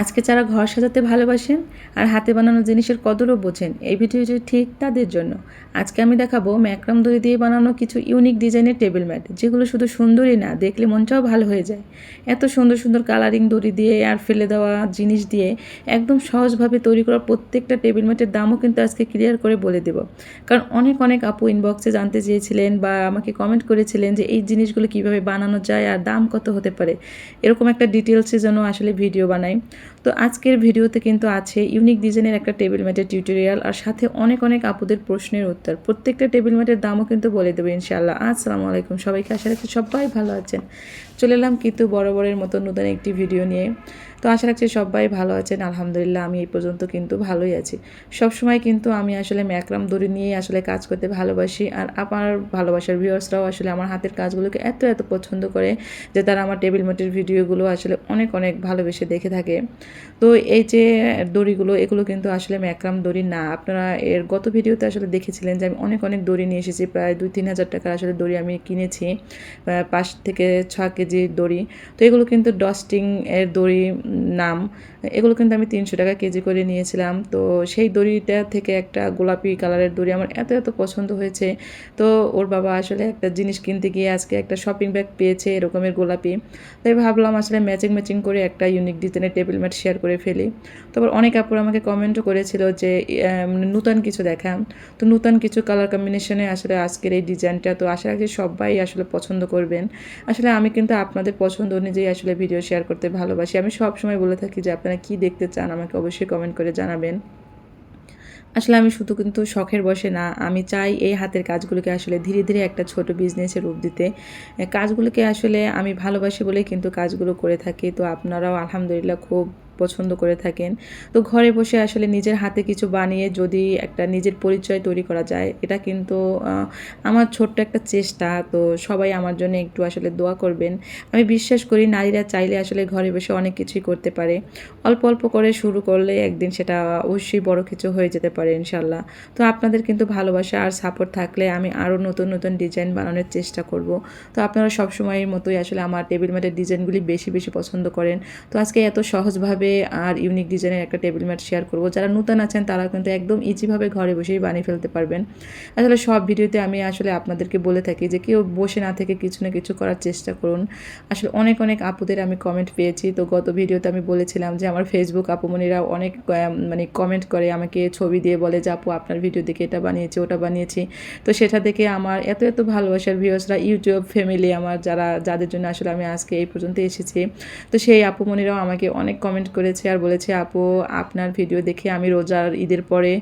আজকে যারা ঘর সাজাতে ভালোবাসেন আর হাতে বানানো জিনিসের কদরও বোঝেন, এই ভিডিওটি ঠিক তাদের জন্য। আজকে আমি দেখাবো ম্যাক্রাম দড়ি দিয়ে বানানো কিছু ইউনিক ডিজাইনের টেবিল ম্যাট, যেগুলো শুধু সুন্দরই না, দেখলে মনটাও ভালো হয়ে যায়। এত সুন্দর সুন্দর কালারিং দড়ি দিয়ে আর ফেলে দেওয়া জিনিস দিয়ে একদম সহজভাবে তৈরি করা প্রত্যেকটা টেবিল ম্যাটের দামও কিন্তু আজকে ক্লিয়ার করে বলে দেব। কারণ অনেক অনেক আপু ইনবক্সে জানতে চেয়েছিলেন বা আমাকে কমেন্ট করেছিলেন যে এই জিনিসগুলো কীভাবে বানানো যায় আর দাম কত হতে পারে। এরকম একটা ডিটেলসের জন্য আসলে ভিডিও বানাই। তো আজকের ভিডিওতে কিন্তু আছে ইউনিক ডিজাইনের একটা টেবিল ম্যাটের টিউটোরিয়াল আর সাথে অনেক অনেক আপুদের প্রশ্নের উত্তর। প্রত্যেকটা টেবিল ম্যাটের দামও কিন্তু বলে দেবো ইনশাআল্লাহ। আসসালামু আলাইকুম সবাইকে, আশা রাখছি সবাই ভালো আছেন। চলে এলাম কিন্তু বরাবরের মতো নতুন একটি ভিডিও নিয়ে। তো আশা রাখছি সবাই ভালো আছেন, আলহামদুলিল্লাহ আমি এই পর্যন্ত কিন্তু ভালোই আছি। সবসময় কিন্তু আমি আসলে ম্যাকরাম দড়ি নিয়েই আসলে কাজ করতে ভালোবাসি আর আমার ভালোবাসার ভিউয়ার্সরাও আসলে আমার হাতের কাজগুলোকে এত এত পছন্দ করে যে তারা আমার টেবিল ম্যাটের ভিডিওগুলো আসলে অনেক অনেক ভালোবেসে দেখে থাকে। তো এই যে দড়িগুলো, এগুলো কিন্তু আসলে ম্যাকরাম দড়ি না। আপনারা এর গত ভিডিওতে আসলে দেখেছিলেন যে আমি অনেক অনেক দড়ি নিয়ে এসেছি, প্রায় দুই, তিন হাজার টাকার আসলে দড়ি আমি কিনেছি পাঁচ থেকে ছ কেজির দড়ি। তো এগুলো কিন্তু ডস্টিং এর দড়ি নাম। এগুলো কিন্তু আমি তিনশো টাকা কেজি করে নিয়েছিলাম। তো সেই দড়িটা থেকে একটা গোলাপি কালারের দড়ি আমার এত এত পছন্দ হয়েছে। তো ওর বাবা আসলে একটা জিনিস কিনতে গিয়ে আজকে একটা শপিং ব্যাগ পেয়েছে এরকমের গোলাপি। তাই ভাবলাম আসলে ম্যাচিং ম্যাচিং করে একটা ইউনিক ডিজাইনের টেবিল ম্যাট শেয়ার করে ফেলি। তারপর অনেক আপুর আমাকে কমেন্টও করেছিল যে নতুন কিছু দেখান তো নতুন কিছু কালার কম্বিনেশনে আসলে আজকের এই ডিজাইনটা তো আশা রাখছি সবাই আসলে পছন্দ করবেন। আসলে আমি কিন্তু আপনাদের পছন্দ অনুযায়ী আসলে ভিডিও শেয়ার করতে ভালোবাসি। আমি সবসময় বলে থাকি যে, আপনারা কী দেখতে চান আমাকে অবশ্যই কমেন্ট করে জানাবেন। আসলে আমি শুধু কিন্তু শখের বসে না, আমি চাই এই হাতের কাজগুলোকে আসলে ধীরে ধীরে একটা ছোট বিজনেসের রূপ দিতে। কাজগুলোকে আসলে আমি ভালোবাসি বলে কিন্তু কাজগুলো করে থাকি। তো আপনারাও আলহামদুলিল্লাহ খুব পছন্দ করে থাকেন। তো ঘরে বসে আসলে নিজের হাতে কিছু বানিয়ে যদি একটা নিজের পরিচয় তৈরি করা যায়, এটা কিন্তু আমার ছোট্ট একটা চেষ্টা। তো সবাই আমার জন্য একটু আসলে দোয়া করবেন। আমি বিশ্বাস করি নারীরা চাইলে আসলে ঘরে বসে অনেক কিছুই করতে পারে। অল্প অল্প করে শুরু করলে একদিন সেটা অবশ্যই বড় কিছু হয়ে যেতে পারে ইনশাল্লাহ। তো আপনাদের কিন্তু ভালোবাসা আর সাপোর্ট থাকলে আমি আরও নতুন নতুন ডিজাইন বানানোর চেষ্টা করব। তো আপনারা সবসময়ের মতোই আসলে আমার টেবিল ম্যাটের ডিজাইনগুলি বেশি বেশি পছন্দ করেন। তো আজকে এত সহজভাবে আর ইউনিক ডিজাইনের একটা টেবিল ম্যাট শেয়ার করব। যারা নতুন আছেন, তারা কিন্তু একদম ইজিভাবে ঘরে বসেই বানিয়ে ফেলতে পারবেন। আসলে সব ভিডিওতে আমি আসলে আপনাদেরকে বলে থাকি যে কেউ বসে না থেকে কিছু না কিছু করার চেষ্টা করুন। আসলে অনেক অনেক আপুদের আমি কমেন্ট পেয়েছি। তো গত ভিডিওতে আমি বলেছিলাম যে আমার ফেসবুক আপুমনিরা অনেক মানে কমেন্ট করে, আমাকে ছবি দিয়ে বলে যে, আপু, আপনার ভিডিও দেখে এটা বানিয়েছি, ওটা বানিয়েছি। তো সেটা দেখে আমার এত এত ভালোবাসার ভিউসরা ইউটিউব ফ্যামিলি আমার যারা, যাদের জন্য আসলে আমি আজকে এই পর্যন্ত এসেছি। তো সেই আপুমনিরাও আমাকে অনেক কমেন্ট করেছে আর বলেছে, আপু, আপনার ভিডিও দেখে আমি রোজার ঈদের পরে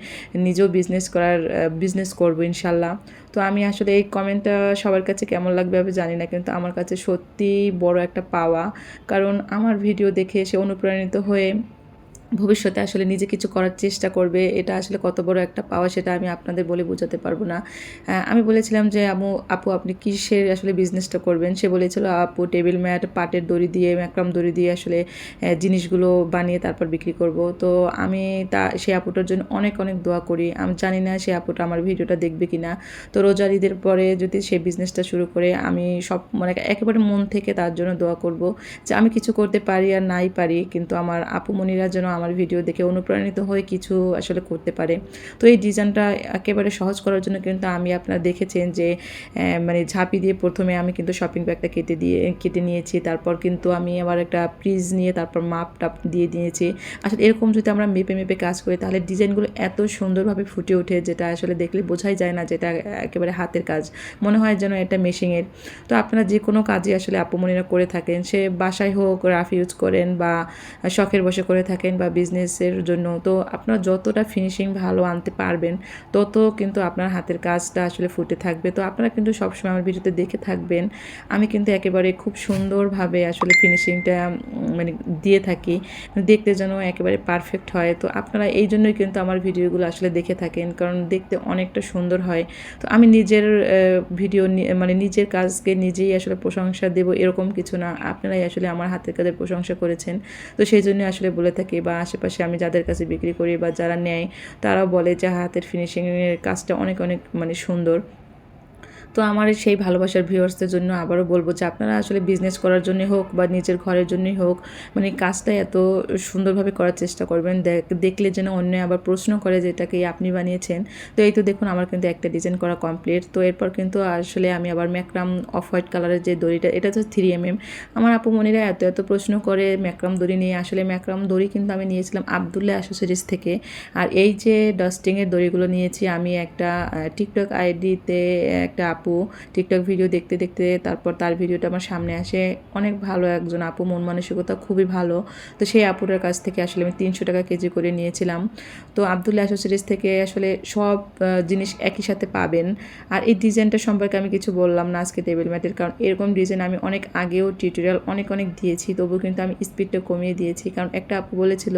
নিজেও বিজনেস করার বিজনেস করব ইনশাল্লাহ। তো আমি আসলে এই কমেন্টটা সবার কাছে কেমন লাগবে আমি জানি না, কিন্তু আমার কাছে সত্যি বড় একটা পাওয়া। কারণ আমার ভিডিও দেখে সে অনুপ্রাণিত হয়ে ভবিষ্যতে আসলে নিজে কিছু করার চেষ্টা করবে, এটা আসলে কত বড় একটা পাওয়া সেটা আমি আপনাদের বলে বোঝাতে পারব না। আমি বলেছিলাম যে আমু আপু, আপনি কিসের আসলে বিজনেসটা করবেন? সে বলেছিল, আপু টেবিল ম্যাট পাটের দড়ি দিয়ে, ম্যাক্রাম দড়ি দিয়ে আসলে জিনিসগুলো বানিয়ে তারপর বিক্রি করব। তো আমি তা, সেই আপুটার জন্য অনেক অনেক দোয়া করি। আমি জানি না সে আপুটা আমার ভিডিওটা দেখবে কি না তো রোজার ঈদের পরে যদি সে বিজনেসটা শুরু করে, আমি সব মানে একেবারে মন থেকে তার জন্য দোয়া করব যে, আমি কিছু করতে পারি আর নাই পারি, কিন্তু আমার আপু মনিরা যেন আমার ভিডিও দেখে অনুপ্রাণিত হয়ে কিছু আসলে করতে পারে। তো এই ডিজাইনটা একেবারে সহজ করার জন্য কিন্তু আমি আপনারা দেখেছেন যে মানে ঝাঁপি দিয়ে প্রথমে আমি কিন্তু শপিং ব্যাগটা কেটে দিয়ে, কেটে নিয়েছি। তারপর কিন্তু আমি আবার একটা ফ্রিজ নিয়ে তারপর মাপ টাপ দিয়ে দিয়েছি। আসলে এরকম যদি আমরা মেপে মেপে কাজ করি, তাহলে ডিজাইনগুলো এত সুন্দরভাবে ফুটে ওঠে যেটা আসলে দেখলে বোঝাই যায় না যেটা একেবারে হাতের কাজ। মনে হয় যেন এটা মেশিংয়ের তো আপনারা যে কোনো কাজই আসলে আপুমনিরা করে থাকেন। সে বাসায় হোক, রাফ ইউজ করেন বা শখের বসে করে থাকেন বা বিজনেসের জন্য, তো আপনার যতটা ফিনিশিং ভালো আনতে পারবেন, তত কিন্তু আপনার হাতের কাজটা আসলে ফুটে থাকবে। তো আপনারা কিন্তু সবসময় আমার ভিডিওতে দেখে থাকবেন। আমি কিন্তু একেবারে খুব সুন্দরভাবে আসলে ফিনিশিংটা মানে দিয়ে থাকি। দেখতে যেন একেবারে পারফেক্ট হয়। তো আপনারা এই জন্যই কিন্তু আমার ভিডিওগুলো আসলে দেখে থাকেন, কারণ দেখতে অনেকটা সুন্দর হয়। তো আমি নিজের ভিডিও মানে নিজের কাজকে নিজেই আসলে প্রশংসা দেব, এরকম কিছু না। আপনারাই আসলে আমার হাতের কাজের প্রশংসা করেছেন। তো সেই জন্য আসলে বলে থাকি বা আশেপাশে আমি যাদের কাছে বিক্রি করি বা যারা নেয়, তারাও বলে যে হাতের ফিনিশিংয়ের কাজটা অনেক অনেক মানে সুন্দর। তো আমার সেই ভালোবাসার ভিউয়ার্সদের জন্য আবারও বলব যে আপনারা আসলে বিজনেস করার জন্য হোক বা নিজের ঘরের জন্যই হোক মানে কাজটা এত সুন্দরভাবে করার চেষ্টা করবেন। দেখ- দেখলে যেন অন্য আবার প্রশ্ন করে যে এটাকে আপনি বানিয়েছেন? তো এই তো দেখুন, আমার কিন্তু একটা ডিজাইন করা কমপ্লিট তো এরপর কিন্তু আসলে আমি আবার ম্যাক্রাম অফ হোয়াইট কালারের যে দড়িটা, এটা তো থ্রি এম এম আমার আপু মনিরা এত এত প্রশ্ন করে ম্যাক্রাম দড়ি নিয়ে। আসলে ম্যাক্রাম দড়ি কিন্তু আমি নিয়েছিলাম আবদুল্লাহ অ্যাসোসিরিজ থেকে। আর এই যে ডাস্টিংয়ের দড়িগুলো নিয়েছি, আমি একটা টিকটক আইডিতে একটা আপু টিকটক ভিডিও দেখতে দেখতে তারপর তার ভিডিওটা আমার সামনে আসে। অনেক ভালো একজন আপু, মন মানসিকতা খুবই ভালো। তো সেই আপুটার কাছ থেকে আসলে আমি তিনশো টাকা কেজি করে নিয়েছিলাম। তো আবদুল্লাহ অ্যাসোসিরিজ থেকে আসলে সব জিনিস একই সাথে পাবেন। আর এই ডিজাইনটা সম্পর্কে আমি কিছু বললাম না আজকে টেবিল ম্যাটের কারণ এরকম ডিজাইন আমি অনেক আগেও টিউটোরিয়াল অনেক অনেক দিয়েছি তবুও কিন্তু আমি স্পিডটা কমিয়ে দিয়েছি। কারণ একটা আপু বলেছিল,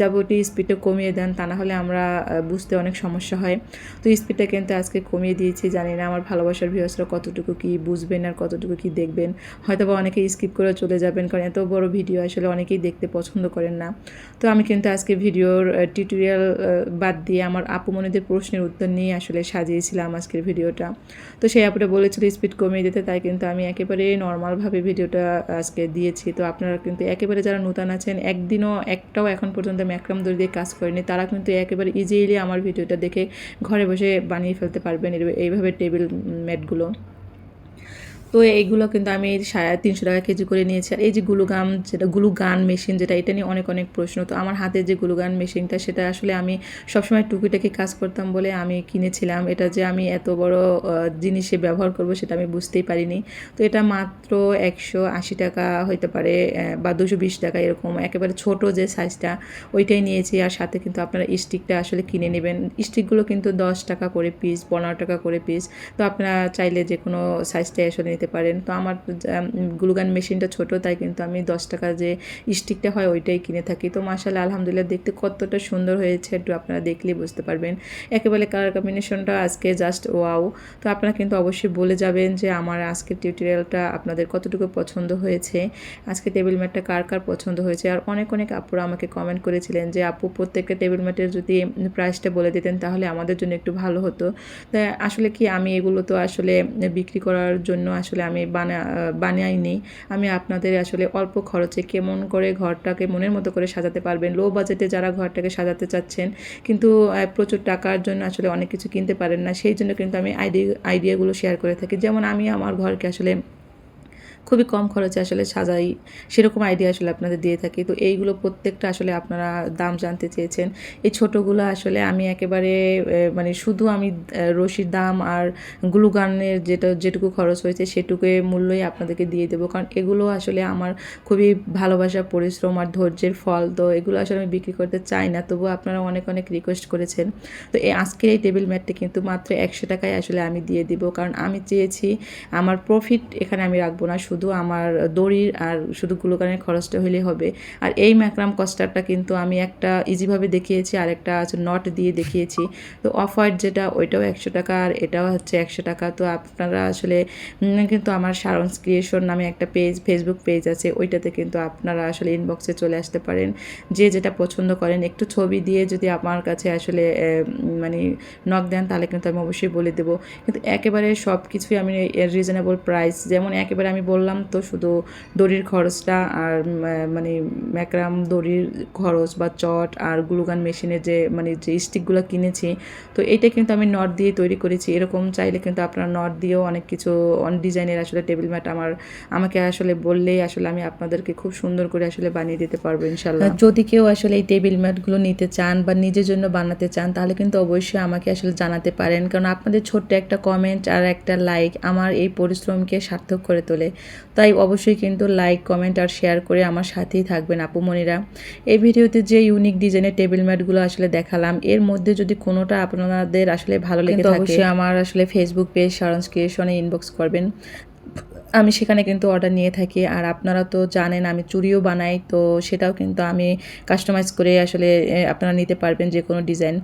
যাব ওটি স্পিডটা কমিয়ে দেন, তা না হলে আমরা বুঝতে অনেক সমস্যা হয়। তো স্পিডটা কিন্তু আজকে কমিয়ে দিয়েছি, জানি না, আমার ভালোবাসার ভিউসরা কতটুকু কি বুঝবেন আর কতটুকু কি দেখবেন? হয়তো বা অনেকেই স্কিপ করে চলে যাবেন, কারণ এত বড় ভিডিও আসলে অনেকেই দেখতে পছন্দ করেন না। তো আমি কিন্তু আজকে ভিডিওর টিউটোরিয়াল বাদ দিয়ে আমার আপু মনিদের প্রশ্নের উত্তর নিয়ে আসলে সাজিয়েছিলাম আজকের ভিডিওটা তো সেই আপুটা বলেছিল স্পিড কমিয়ে দিতে, তাই কিন্তু আমি একেবারে নর্মালভাবে ভিডিওটা আজকে দিয়েছি। তো আপনারা কিন্তু একেবারে যারা নতুন আছেন, একদিনও একটাও এখন পর্যন্ত ম্যাক্রাম দড়ি দিয়ে কাজ করেনি, তারা কিন্তু একেবারে ইজিলি আমার ভিডিওটা দেখে ঘরে বসে বানিয়ে ফেলতে পারবেন। এইভাবে টেবিল ম্যাটগুলো তো এইগুলো কিন্তু আমি সাড়ে তিনশো টাকা কেজি করে নিয়েছি। আর এই যে গ্লুগাম যেটা, গ্লুগান মেশিন যেটা, এটা নিয়ে অনেক অনেক প্রশ্ন। তো আমার হাতে যে গ্লুগান মেশিনটা সেটা আসলে আমি সবসময় টুকিটাকি কাজ করতাম বলে আমি কিনেছিলাম। এটা যে আমি এত বড় জিনিসে ব্যবহার করব, সেটা আমি বুঝতেই পারিনি। তো এটা মাত্র একশো আশি টাকা হইতে পারে বা দুশো বিশ টাকা এরকম। একেবারে ছোট যে সাইজটা ওইটাই নিয়েছি। আর সাথে কিন্তু আপনারা স্টিকটা আসলে কিনে নেবেন। স্টিকগুলো কিন্তু দশ টাকা করে পিস পনেরো টাকা করে পিস তো আপনারা চাইলে যে কোনো সাইজটাই আসলে নিতে পারেন। তো আমার গ্লুগান মেশিনটা ছোট, তাই কিন্তু আমি দশ টাকা যে স্টিকটা হয় ওইটাই কিনে থাকি। তো মাসাল্লাহ আলহামদুলিল্লাহ দেখতে কতটা সুন্দর হয়েছে একটু আপনারা দেখলেই বুঝতে পারবেন। একেবারে কালার কম্বিনেশনটা আজকে জাস্ট ওয়াও তো আপনারা কিন্তু অবশ্যই বলে যাবেন যে আমার আজকের টিউটোরিয়ালটা আপনাদের কতটুকু পছন্দ হয়েছে? আজকে টেবিল ম্যাটটা কার কার পছন্দ হয়েছে? আর অনেক অনেক আপুরা আমাকে কমেন্ট করেছিলেন যে, আপু, প্রত্যেকটা টেবিল ম্যাটের যদি প্রাইসটা বলে দিতেন, তাহলে আমাদের জন্য একটু ভালো হতো। তাই আসলে কি আমি এগুলো তো আসলে বিক্রি করার জন্য আসলে আমি বানা বানাইনি আমি আপনাদের আসলে অল্প খরচে কেমন করে ঘরটাকে মনের মতো করে সাজাতে পারবেন লো বাজেটে যারা ঘরটাকে সাজাতে চাচ্ছেন, কিন্তু প্রচুর টাকার জন্য আসলে অনেক কিছু কিনতে পারেন না, সেই জন্য কিন্তু আমি আইডিয়া আইডিয়াগুলো শেয়ার করে থাকি। যেমন আমি আমার ঘরকে আসলে খুবই কম খরচে আসলে সাজাই, সেরকম আইডিয়া আসলে আপনাদের দিয়ে থাকি। তো এইগুলো প্রত্যেকটা আসলে আপনারা দাম জানতে চেয়েছেন। এই ছোটোগুলো আসলে আমি একেবারে মানে শুধু আমি রশির দাম আর গ্লুগানের যেটা, যেটুকু খরচ হয়েছে সেটুকু মূল্যই আপনাদেরকে দিয়ে দেবো। কারণ এগুলো আসলে আমার খুবই ভালোবাসা, পরিশ্রম আর ধৈর্যের ফল। তো এগুলো আসলে আমি বিক্রি করতে চাই না, তবু আপনারা অনেক অনেক রিকোয়েস্ট করেছেন। তো এই আজকের এই টেবিল ম্যাটটি কিন্তু মাত্র একশো টাকায় আসলে আমি দিয়ে দিব। কারণ আমি চেয়েছি, আমার প্রফিট এখানে আমি রাখব না, শুধু আমার দড়ির আর শুধু গ্লুকানের খরচটা হলেই হবে। আর এই ম্যাক্রাম কস্টারটা কিন্তু আমি একটা ইজিভাবে দেখিয়েছি, আর একটা আছে নট দিয়ে দেখিয়েছি। তো অফ হোয়াইট যেটা, ওইটাও একশো টাকা, আর এটাও হচ্ছে একশো টাকা। তো আপনারা আসলে কিন্তু আমার সারন্স ক্রিয়েশন নামে একটা পেজ ফেসবুক পেজ আছে, ওইটাতে কিন্তু আপনারা আসলে ইনবক্সে চলে আসতে পারেন। যে যেটা পছন্দ করেন, একটু ছবি দিয়ে যদি আমার কাছে আসলে মানে নক দেন, তাহলে কিন্তু আমি অবশ্যই বলে দেবো। কিন্তু একেবারে সব কিছুই আমি রিজনেবল প্রাইস যেমন একেবারে আমি বললাম তো শুধু দড়ির খরচটা আর মানে ম্যাক্রাম দড়ির খরচ বা চট আর গ্লুগান মেশিনের যে মানে যে স্টিকগুলো কিনেছি, তো এইটা কিন্তু আমি নট দিয়ে তৈরি করেছি। এরকম চাইলে কিন্তু আপনারা নট দিয়েও অনেক কিছু অন ডিজাইনের আসলে টেবিল ম্যাট আমার, আমাকে আসলে বললেই আসলে আমি আপনাদেরকে খুব সুন্দর করে আসলে বানিয়ে দিতে পারব, ইনশাল্লাহ। যদি কেউ আসলে এই টেবিল ম্যাটগুলো নিতে চান বা নিজের জন্য বানাতে চান, তাহলে কিন্তু অবশ্যই আমাকে আসলে জানাতে পারেন। কারণ আপনাদের ছোট্ট একটা কমেন্ট আর একটা লাইক আমার এই পরিশ্রমকে সার্থক করে তোলে। তাই অবশ্যই কিন্তু লাইক কমেন্ট আর শেয়ার করে আমার সাথেই থাকবেন আপুমণিরা এই ভিডিওতে যে ইউনিক ডিজাইনের টেবিল ম্যাটগুলো আসলে দেখালাম এর মধ্যে যদি কোনোটা আপনাদের আসলে ভালো লেগে থাকে অবশ্যই আমার আসলে ফেসবুক পেজ সারন্স ক্রিয়েশনে ইনবক্স করবেন। আমি সেখানে কিন্তু অর্ডার নিয়ে থাকি আর আপনারা তো জানেন আমি চুড়িও বানাই, তো সেটাও কিন্তু আমি কাস্টমাইজ করে আসলে আপনারা নিতে পারবেন যে কোনো ডিজাইন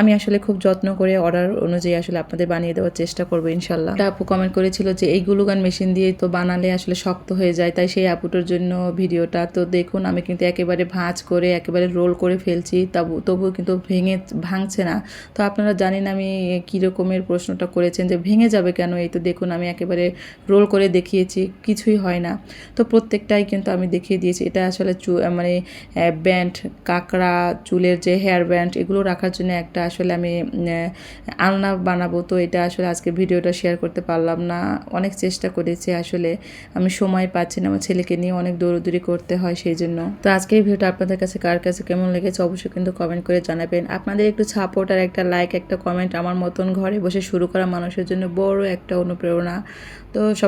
আমি আসলে খুব যত্ন করে অর্ডার অনুযায়ী আসলে আপনাদের বানিয়ে দেওয়ার চেষ্টা করব ইনশাল্লাহ। আপু কমেন্ট করেছিল যে, এই গ্লুগান মেশিন দিয়ে তো বানালে আসলে শক্ত হয়ে যায়, তাই সেই আপুটার জন্য ভিডিওটা। তো দেখুন, আমি কিন্তু একেবারে ভাঁজ করে, একেবারে রোল করে ফেলছি, তবু, তবুও কিন্তু ভেঙে, ভাঙছে না। তো আপনারা জানেন আমি কী রকমের প্রশ্নটা করেছেন যে, ভেঙে যাবে কেন? এই তো দেখুন, আমি একেবারে রোল করে দেখিয়েছি, কিছুই হয় না। তো প্রত্যেকটাই কিন্তু আমি দেখিয়ে দিয়েছি। এটা আসলে চু মানে ব্যান্ড, কাঁকড়া, চুলের যে হেয়ার ব্যান্ড এগুলো রাখার জন্য একটা আসলে আমি আলনা বানাবো। তো এটা আসলে আজকে ভিডিওটা শেয়ার করতে পারলাম না। অনেক চেষ্টা করেছি আসলে। আমি সময় পাচ্ছি না। আমার ছেলেকে নিয়ে অনেক দৌড়দৌড়ি করতে হয় সেই জন্য। তো আজকে এই ভিডিওটা আপনাদের কাছে কার কাছে কেমন লেগেছে অবশ্যই কিন্তু কমেন্ট করে জানাবেন। আপনাদের একটু সাপোর্ট আর একটা লাইক একটা কমেন্ট আমার মতন ঘরে বসে শুরু করা মানুষের জন্য বড় একটা অনুপ্রেরণা। তো